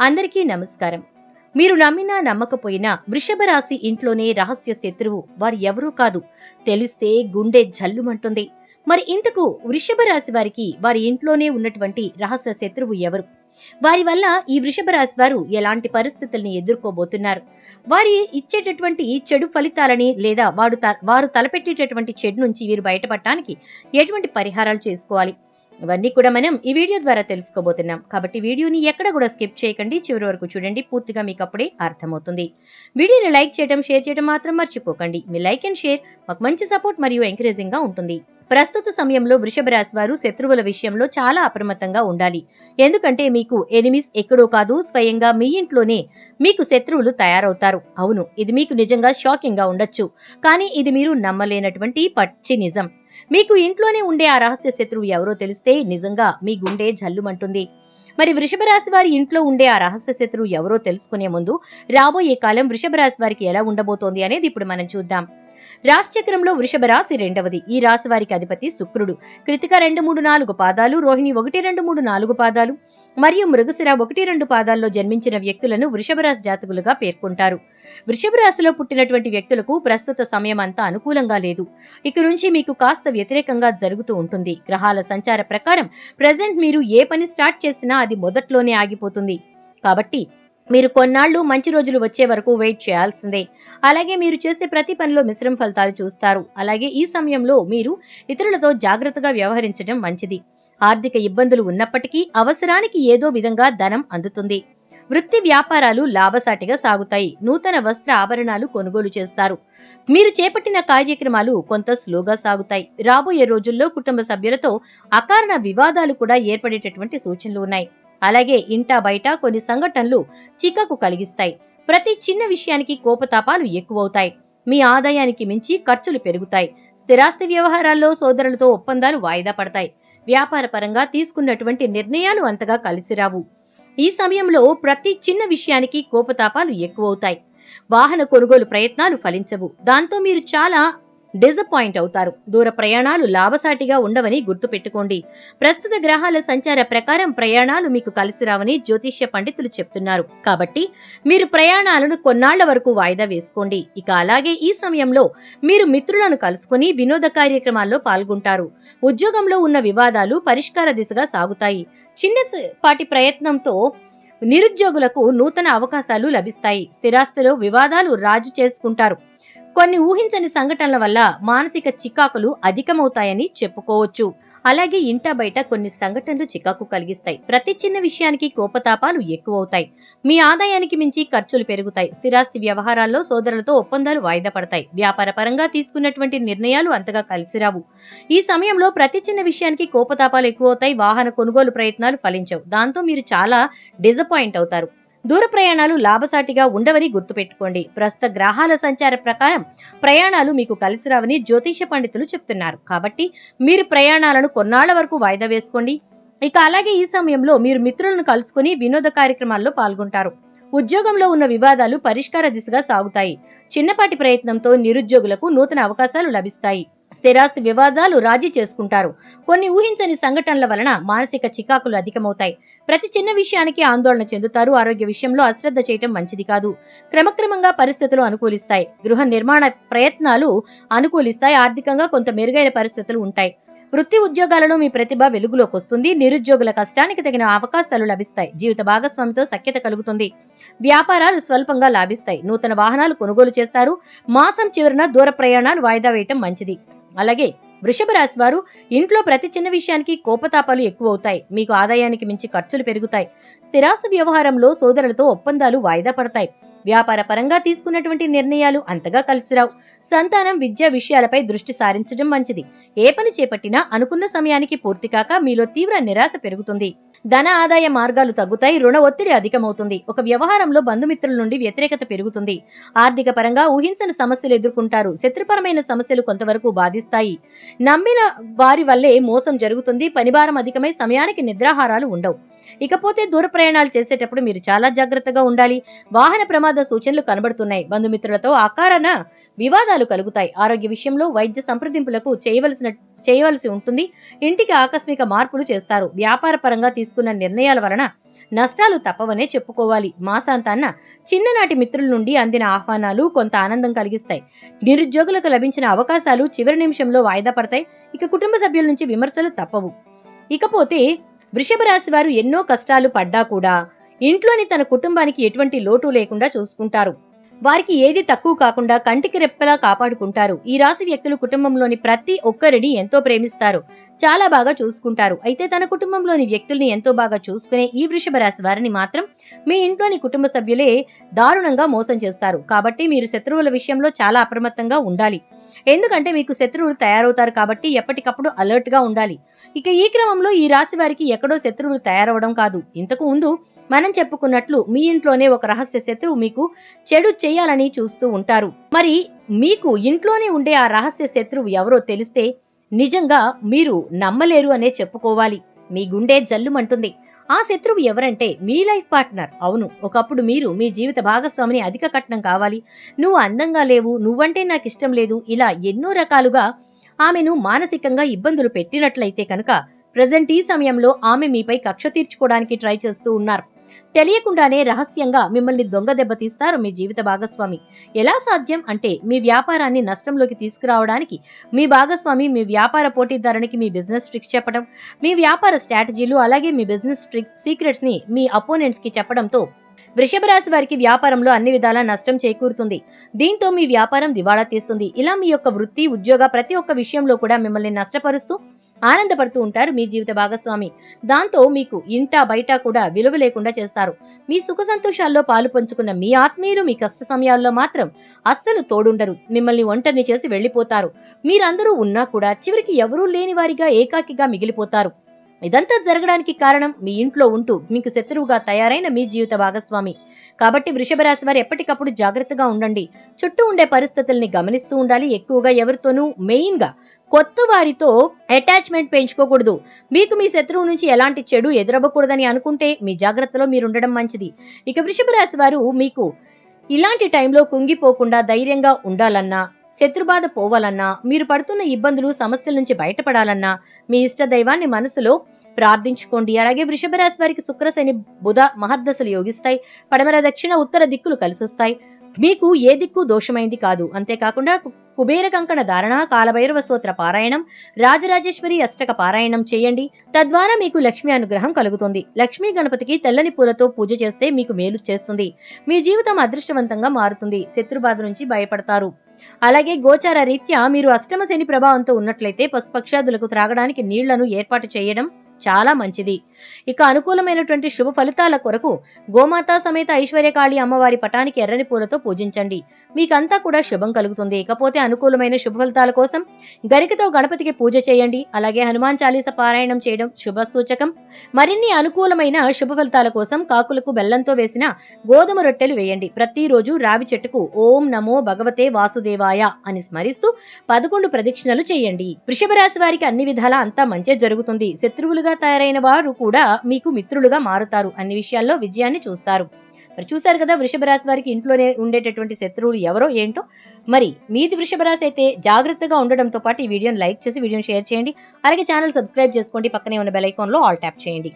అందరికీ నమస్కారం. మీరు నమ్మినా నమ్మకపోయినా వృషభ రాశి ఇంట్లోనే రహస్య శత్రువు వారు ఎవరూ కాదు. తెలిస్తే గుండె జల్లుమంటుంది. మరి ఇంతకు వృషభ రాశి వారికి వారి ఇంట్లోనే ఉన్నటువంటి రహస్య శత్రువు ఎవరు? వారి వల్ల ఈ వృషభ రాశి వారు ఎలాంటి పరిస్థితుల్ని ఎదుర్కోబోతున్నారు? వారి ఇచ్చేటటువంటి చెడు ఫలితాలని లేదా వాడు వారు తలపెట్టేటటువంటి చెడు నుంచి వీరు బయటపడటానికి ఎటువంటి పరిహారాలు చేసుకోవాలి? ఇవన్నీ కూడా మనం ఈ వీడియో ద్వారా తెలుసుకోబోతున్నాం. కాబట్టి వీడియోని ఎక్కడ కూడా స్కిప్ చేయకండి. చివరి వరకు చూడండి. పూర్తిగా మీకు అప్పుడే అర్థమవుతుంది. వీడియోని లైక్ చేయడం షేర్ చేయడం మాత్రం మర్చిపోకండి. మీ లైక్ అండ్ షేర్ మాకు మంచి సపోర్ట్ మరియు ఎంకరేజింగ్గా ఉంటుంది. ప్రస్తుత సమయంలో వృషభ రాశి వారు శత్రువుల విషయంలో చాలా అప్రమత్తంగా ఉండాలి. ఎందుకంటే మీకు ఎనిమిస్ ఎక్కడో కాదు. స్వయంగా మీ ఇంట్లోనే మీకు శత్రువులు తయారవుతారు. అవును ఇది మీకు నిజంగా షాకింగ్గా ఉండొచ్చు. కానీ ఇది మీరు నమ్మలేనటువంటి పచ్చి నిజం. మీకు ఇంట్లోనే ఉండే ఆ రహస్య శత్రువు ఎవరో తెలిస్తే నిజంగా మీ గుండె జల్లుమంటుంది. మరి వృషభ రాశి వారి ఇంట్లో ఉండే ఆ రహస్య శత్రువు ఎవరో తెలుసుకునే ముందు రాబోయే కాలం వృషభ రాశి వారికి ఎలా ఉండబోతోంది అనేది ఇప్పుడు మనం చూద్దాం. రాశిచక్రంలో వృషభ రాశి రెండవది. ఈ రాశి వారికి అధిపతి శుక్రుడు. కృతిక రెండు మూడు నాలుగు పాదాలు రోహిణి ఒకటి రెండు మూడు నాలుగు పాదాలు మరియు మృగశిర ఒకటి రెండు పాదాల్లో జన్మించిన వ్యక్తులను వృషభ రాశి జాతకులుగా పేర్కొంటారు. వృషభ రాశిలో పుట్టినటువంటి వ్యక్తులకు ప్రస్తుత సమయం అంతా అనుకూలంగా లేదు. ఇక నుంచి మీకు కాస్త వ్యతిరేకంగా జరుగుతూ ఉంటుంది. గ్రహాల సంచార ప్రకారం ప్రజెంట్ మీరు ఏ పని స్టార్ట్ చేసినా అది మొదట్లోనే ఆగిపోతుంది. కాబట్టి మీరు కొన్నాళ్ళు మంచి రోజులు వచ్చే వరకు వెయిట్ చేయాల్సిందే. అలాగే మీరు చేసే ప్రతి పనిలో మిశ్రమ ఫలితాలు చూస్తారు. అలాగే ఈ సమయంలో మీరు ఇతరులతో జాగ్రత్తగా వ్యవహరించడం మంచిది. ఆర్థిక ఇబ్బందులు ఉన్నప్పటికీ అవసరానికి ఏదో విధంగా ధనం అందుతుంది. వృత్తి వ్యాపారాలు లాభసాటిగా సాగుతాయి. నూతన వస్త్ర ఆభరణాలు కొనుగోలు చేస్తారు. మీరు చేపట్టిన కార్యక్రమాలు కొంత స్లోగా సాగుతాయి. రాబోయే రోజుల్లో కుటుంబ సభ్యులతో అకారణ వివాదాలు కూడా ఏర్పడేటటువంటి సూచనలు ఉన్నాయి. అలాగే ఇంటా బయట కొన్ని సంఘటనలు చికాకు కలిగిస్తాయి. ప్రతి చిన్న విషయానికి కోపతాపాలు ఎక్కువవుతాయి. మీ ఆదాయానికి మించి ఖర్చులు పెరుగుతాయి. స్థిరాస్తి వ్యవహారాల్లో సోదరులతో ఒప్పందాలు వాయిదా పడతాయి. వ్యాపార పరంగా తీసుకున్నటువంటి నిర్ణయాలు అంతగా కలిసిరావు ఈ సమయంలో ప్రతి చిన్న విషయానికి కోపతాపాలు ఎక్కువవుతాయి. వాహన కొనుగోలు ప్రయత్నాలు ఫలించవు. దాంతో మీరు చాలా డిజపాయింట్ అవుతారు. దూర ప్రయాణాలు లాభసాటిగా ఉండవని గుర్తుపెట్టుకోండి. ప్రస్తుత గ్రహాల సంచార ప్రకారం ప్రయాణాలు మీకు కలిసి రావని జ్యోతిష్య పండితులు చెప్తున్నారు. కాబట్టి మీరు ప్రయాణాలను కొన్నాళ్ళ వరకు వాయిదా వేసుకోండి. ఇక అలాగే ఈ సమయంలో మీరు మిత్రులను కలుసుకుని వినోద కార్యక్రమాల్లో పాల్గొంటారు. ఉద్యోగంలో ఉన్న వివాదాలు పరిష్కార దిశగా సాగుతాయి. చిన్నపాటి ప్రయత్నంతో నిరుద్యోగులకు నూతన అవకాశాలు లభిస్తాయి. స్థిరాస్తిలో వివాదాలు రాజు చేసుకుంటారు. కొన్ని ఊహించని సంఘటనల వల్ల మానసిక చికాకులు అధికమవుతాయని చెప్పుకోవచ్చు. అలాగే ఇంట బయట కొన్ని సంఘటనలు చికాకు కలిగిస్తాయి. ప్రతి చిన్న విషయానికి కోపతాపాలు ఎక్కువవుతాయి. మీ ఆదాయానికి మించి ఖర్చులు పెరుగుతాయి. స్థిరాస్తి వ్యవహారాల్లో సోదరులతో ఒప్పందాలు వాయిదా పడతాయి. వ్యాపార పరంగా తీసుకున్నటువంటి నిర్ణయాలు అంతగా కలిసిరావు ఈ సమయంలో ప్రతి చిన్న విషయానికి కోపతాపాలు ఎక్కువవుతాయి. వాహన కొనుగోలు ప్రయత్నాలు ఫలించవు. దాంతో మీరు చాలా డిజపాయింట్ అవుతారు. దూర ప్రయాణాలు లాభసాటిగా ఉండవని గుర్తుపెట్టుకోండి. ప్రస్తుత గ్రహాల సంచార ప్రకారం ప్రయాణాలు మీకు కలిసి రావని జ్యోతిష పండితులు చెప్తున్నారు. కాబట్టి మీరు ప్రయాణాలను కొన్నాళ్ళ వరకు వాయిదా వేసుకోండి. ఇక అలాగే ఈ సమయంలో మీరు మిత్రులను కలుసుకుని వినోద కార్యక్రమాల్లో పాల్గొంటారు. ఉద్యోగంలో ఉన్న వివాదాలు పరిష్కార దిశగా సాగుతాయి. చిన్నపాటి ప్రయత్నంతో నిరుద్యోగులకు నూతన అవకాశాలు లభిస్తాయి. స్థిరాస్తి వివాదాలు రాజీ చేసుకుంటారు. కొన్ని ఊహించని సంఘటనల వలన మానసిక చికాకులు అధికమవుతాయి. ప్రతి చిన్న విషయానికి ఆందోళన చెందుతారు. ఆరోగ్య విషయంలో అశ్రద్ధ చేయటం మంచిది కాదు. క్రమక్రమంగా పరిస్థితులు అనుకూలిస్తాయి. గృహ నిర్మాణ ప్రయత్నాలు అనుకూలిస్తాయి. ఆర్థికంగా కొంత మెరుగైన పరిస్థితులు ఉంటాయి. వృత్తి ఉద్యోగాలలో మీ ప్రతిభ వెలుగులోకి వస్తుంది. నిరుద్యోగుల కష్టానికి తగిన అవకాశాలు లభిస్తాయి. జీవిత భాగస్వామితో సఖ్యత కలుగుతుంది. వ్యాపారాలు స్వల్పంగా లాభిస్తాయి. నూతన వాహనాలు కొనుగోలు చేస్తారు. మాసం చివరన దూర ప్రయాణాలు వాయిదా వేయటం మంచిది. అలాగే వృషభ రాశి వారు ఇంట్లో ప్రతి చిన్న విషయానికి కోపతాపాలు ఎక్కువ అవుతాయి మీకు ఆదాయానికి మించి ఖర్చులు పెరుగుతాయి. స్థిరాస్తి వ్యవహారంలో సోదరులతో ఒప్పందాలు వాయిదా పడతాయి. వ్యాపార పరంగా తీసుకున్నటువంటి నిర్ణయాలు అంతగా కలిసిరావు. సంతానం విద్యా విషయాలపై దృష్టి సారించడం మంచిది. ఏ పని చేపట్టినా అనుకున్న సమయానికి పూర్తి కాక మీలో తీవ్ర నిరాశ పెరుగుతుంది. ధన ఆదాయ మార్గాలు తగ్గుతాయి రుణ ఒత్తిడి అధికమవుతుంది. ఒక వ్యవహారంలో బంధుమిత్రుల నుండి వ్యతిరేకత పెరుగుతుంది. ఆర్థిక పరంగా ఊహించని సమస్యలు ఎదుర్కొంటారు. శత్రుపరమైన సమస్యలు కొంతవరకు బాధిస్తాయి. నమ్మిన వారి వల్లే మోసం జరుగుతుంది. పనిభారం అధికమై సమయానికి నిద్రాహారాలు ఉండవు. ఇకపోతే దూర ప్రయాణాలు చేసేటప్పుడు మీరు చాలా జాగ్రత్తగా ఉండాలి. వాహన ప్రమాద సూచనలు కనబడుతున్నాయి. బంధుమిత్రులతో అకారణ వివాదాలు కలుగుతాయి. ఆరోగ్య విషయంలో వైద్య సంప్రదింపులకు చేయవలసిన చేయవలసి ఉంటుంది. ఇంటికి ఆకస్మిక మార్పులు చేస్తారు. వ్యాపార పరంగా తీసుకున్న నిర్ణయాల వలన నష్టాలు తప్పవనే చెప్పుకోవాలి. మాసాంతాన్న చిన్ననాటి మిత్రుల నుండి అందిన ఆహ్వానాలు కొంత ఆనందం కలిగిస్తాయి. నిరుద్యోగులకు లభించిన అవకాశాలు చివరి నిమిషంలో వాయిదా పడతాయి. ఇక కుటుంబ సభ్యుల నుంచి విమర్శలు తప్పవు. ఇకపోతే వృషభ రాశి వారు ఎన్నో కష్టాలు పడ్డా కూడా ఇంట్లోని తన కుటుంబానికి ఎటువంటి లోటు లేకుండా చూసుకుంటారు. వారికి ఏది తక్కువ కాకుండా కంటికి రెప్పలా కాపాడుకుంటారు. ఈ రాశి వ్యక్తులు కుటుంబంలోని ప్రతి ఒక్కరిని ఎంతో ప్రేమిస్తారు. చాలా బాగా చూసుకుంటారు. అయితే తన కుటుంబంలోని వ్యక్తుల్ని ఎంతో బాగా చూసుకునే ఈ వృషభ రాశి వారిని మాత్రం మీ ఇంట్లోని కుటుంబ సభ్యులే దారుణంగా మోసం చేస్తారు. కాబట్టి మీరు శత్రువుల విషయంలో చాలా అప్రమత్తంగా ఉండాలి. ఎందుకంటే మీకు శత్రువులు తయారవుతారు కాబట్టి ఎప్పటికప్పుడు అలర్ట్గా ఉండాలి. ఇక ఈ క్రమంలో ఈ రాశి వారికి ఎక్కడో శత్రువులు తయారవడం కాదు. ఇంతకు ముందు మనం చెప్పుకున్నట్లు మీ ఇంట్లోనే ఒక రహస్య శత్రువు మీకు చెడు చేయాలని చూస్తూ ఉంటారు. మరి మీకు ఇంట్లోనే ఉండే ఆ రహస్య శత్రువు ఎవరో తెలిస్తే నిజంగా మీరు నమ్మలేరు అనే చెప్పుకోవాలి. మీ గుండె జల్లుమంటుంది. ఆ శత్రువు ఎవరంటే మీ లైఫ్ పార్ట్నర్. అవును ఒకప్పుడు మీరు మీ జీవిత భాగస్వామిని అధిక కట్నం కావాలి. నువ్వు అందంగా లేవు నువ్వంటే నాకు ఇష్టం లేదు. ఇలా ఎన్నో రకాలుగా ఆమెను మానసికంగా ఇబ్బందులు పెట్టినట్లయితే కనుక ప్రజెంట్ ఈ సమయంలో ఆమె మీపై కక్ష తీర్చుకోవడానికి ట్రై చేస్తూ ఉన్నారు. తెలియకుండానే రహస్యంగా మిమ్మల్ని దొంగ దెబ్బతీస్తారు మీ జీవిత భాగస్వామి. ఎలా సాధ్యం అంటే మీ వ్యాపారాన్ని నష్టంలోకి తీసుకురావడానికి మీ భాగస్వామి మీ వ్యాపార పోటీదారునికి మీ బిజినెస్ ట్రిక్స్ చెప్పడం మీ వ్యాపార స్ట్రాటజీలు అలాగే మీ బిజినెస్ ట్రిక్ సీక్రెట్స్ని మీ అపోనెంట్స్కి చెప్పడంతో వృషభ రాశి వారికి వ్యాపారంలో అన్ని విధాలా నష్టం చేకూరుతుంది. దీంతో మీ వ్యాపారం దివాళా తీస్తుంది. ఇలా మీ యొక్క వృత్తి ఉద్యోగ ప్రతి ఒక్క విషయంలో కూడా మిమ్మల్ని నష్టపరుస్తూ ఆనందపడుతూ ఉంటారు మీ జీవిత భాగస్వామి. దాంతో మీకు ఇంట బయట కూడా విలువ లేకుండా చేస్తారు. మీ సుఖ సంతోషాల్లో పాలు పంచుకున్న మీ ఆత్మీయులు మీ కష్ట సమయాల్లో మాత్రం అస్సలు తోడుండరు. మిమ్మల్ని ఒంటరిని చేసి వెళ్ళిపోతారు మీరందరూ ఉన్నా కూడా చివరికి ఎవరూ లేని వారిగా ఏకాకిగా మిగిలిపోతారు. ఇదంతా జరగడానికి కారణం మీ ఇంట్లో ఉంటూ మీకు శత్రువుగా తయారైన మీ జీవిత భాగస్వామి. కాబట్టి వృషభ రాశి వారు ఎప్పటికప్పుడు జాగ్రత్తగా ఉండండి. చుట్టూ ఉండే పరిస్థితుల్ని గమనిస్తూ ఉండాలి. ఎక్కువగా ఎవరితోనూ మెయిన్గా కొత్త వారితో అటాచ్మెంట్ పెంచుకోకూడదు. మీకు మీ శత్రువు నుంచి ఎలాంటి చెడు ఎదురవ్వకూడదని అనుకుంటే మీ జాగ్రత్తలో మీరు ఉండడం మంచిది. ఇక వృషభ రాశి వారు మీకు ఇలాంటి టైంలో కుంగిపోకుండా ధైర్యంగా ఉండాలన్నా శత్రుబాధ పోవాలన్నా మీరు పడుతున్న ఇబ్బందులు సమస్యల నుంచి బయటపడాలన్నా మీ ఇష్ట దైవాన్ని మనసులో ప్రార్థించుకోండి. అలాగే వృషభ రాశి వారికి శుక్రశని బుధ మహర్దశలు యోగిస్తాయి. పడమర దక్షిణ ఉత్తర దిక్కులు కలిసొస్తాయి. మీకు ఏ దిక్కు దోషమైంది కాదు. అంతేకాకుండా కుబేర కంకణ ధారణ కాలభైరవ స్తోత్ర పారాయణం రాజరాజేశ్వరి అష్టక పారాయణం చేయండి. తద్వారా మీకు లక్ష్మీ అనుగ్రహం కలుగుతుంది. లక్ష్మీ గణపతికి తెల్లని పూలతో పూజ చేస్తే మీకు మేలు చేస్తుంది. మీ జీవితం అదృష్టవంతంగా మారుతుంది. శత్రుబాధ నుంచి భయపడతారు. అలాగే గోచార రీత్యా మీరు అష్టమ శని ప్రభావంతో ఉన్నట్లయితే పశుపక్షాదులకు త్రాగడానికి నీళ్ళను ఏర్పాటు చేయడం చాలా మంచిది. ఇక అనుకూలమైనటువంటి శుభ ఫలితాల కొరకు గోమాత సమేత ఐశ్వర్యకాళి అమ్మవారి పటానికి ఎర్రని పూలతో పూజించండి. మీకంతా కూడా శుభం కలుగుతుంది. ఇకపోతే అనుకూలమైన శుభ ఫలితాల కోసం గరికతో గణపతికి పూజ చేయండి. అలాగే హనుమాన్ చాలీస పారాయణం చేయడం శుభ సూచకం మరిన్ని అనుకూలమైన శుభ ఫలితాల కోసం కాకులకు బెల్లంతో వేసిన గోధుమ రొట్టెలు వేయండి. ప్రతిరోజు రావి చెట్టుకు ఓం నమో భగవతే వాసుదేవాయ అని స్మరిస్తూ పదకొండు ప్రదక్షిణలు చేయండి. వృషభ రాశి వారికి అన్ని విధాలా అంతా మంచి జరుగుతుంది. శత్రువులుగా తయారైన వారు కూడా మీకు మిత్రులుగా మారుతారు అన్ని విషయాల్లో విజయాన్ని చూస్తారు. మరి చూశారు కదా వృషభ రాశి వారికి ఇంట్లోనే ఉండేటటువంటి శత్రువులు ఎవరో ఏంటో? మరి మీది వృషభ రాశి అయితే జాగ్రత్తగా ఉండడంతో పాటు ఈ వీడియోని లైక్ చేసి వీడియోని షేర్ చేయండి. అలాగే ఛానల్ సబ్స్క్రైబ్ చేసుకోండి. పక్కనే ఉన్న బెల్ ఐకాన్లో ఆల్ ట్యాప్ చేయండి.